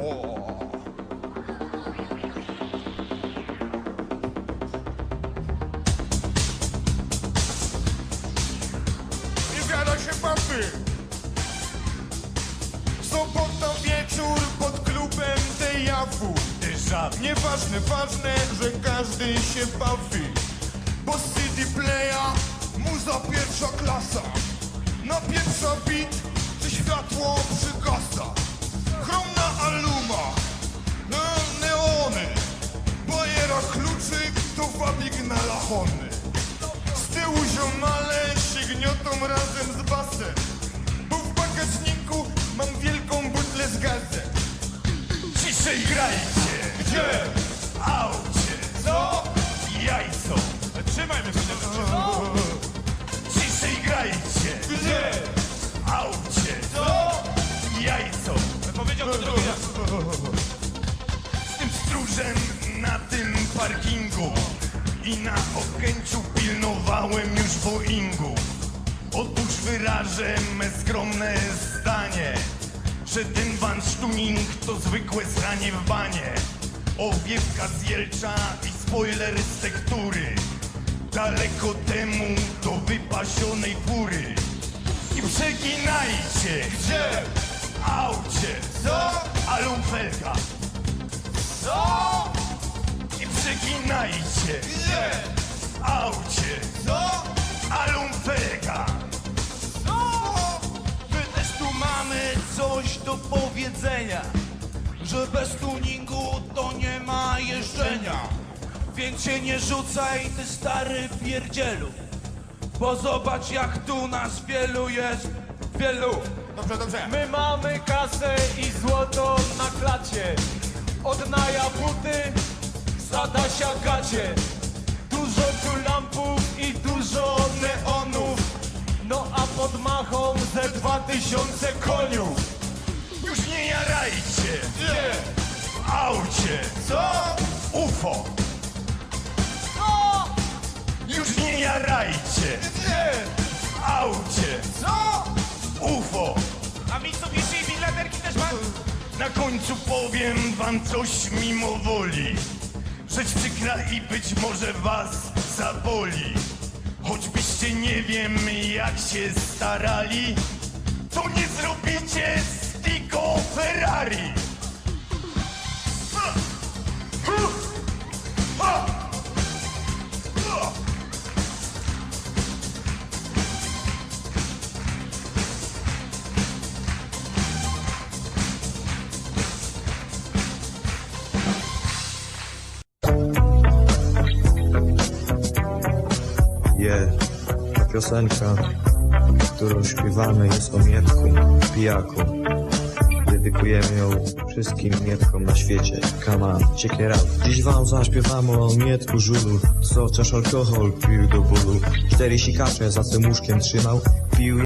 Nie wiada się papy. Sobota wieczór pod klubem Dejawu. Nieważne, ważne, że każdy się bawi. Bo z CD playa muza pierwsza klasa. Na pierwsza beat, Ciszej grajcie! Gdzie? W aucie! Co? Jajco! Trzymajmy się Co? Ciszej grajcie! Gdzie? W aucie! Co? Jajco! Powiedział to drugi raz Z tym stróżem na tym parkingu I na Okęciu pilnowałem już Boeingu Otóż wyrażę me skromne zdanie Że ten Van Stuning to zwykłe sranie w banie Owiewka z Jelcza i spoiler z tektury Daleko temu do wypasionej fury I przeginajcie Gdzie? aucie Co? Alumfelka Co? i przeginajcie Gdzie? Coś do powiedzenia Że bez tuningu to nie ma jeżdżenia. Więc się nie rzucaj ty stary pierdzielu Bo zobacz jak tu nas wielu jest Wielu. Dobrze, dobrze. My mamy kasę i złoto na klacie. Od naja buty, Sadasia gacie. Dużo tu lampów i dużo neonów. No a pod machą ze dwa tysiące koniów jarajcie Gdzie? w aucie Co? UFO No! Już nie jarajcie Gdzie? w aucie Co? UFO A Mitsubishi i latarki też mam Na końcu powiem wam coś mimo woli Rzecz przykra i być może was zaboli Choćbyście nie wiem jak się starali To nie zrobicie z Tico Ferrari piosenka, którą śpiewamy jest o Mietku, pijaku. Dedykujemy ją wszystkim Mietkom na świecie. It out. Dziś wam zaśpiewamy o Mietku żulu, co wciąż alkohol pił do bólu. Cztery sikacze za tym łóżkiem trzymał, pił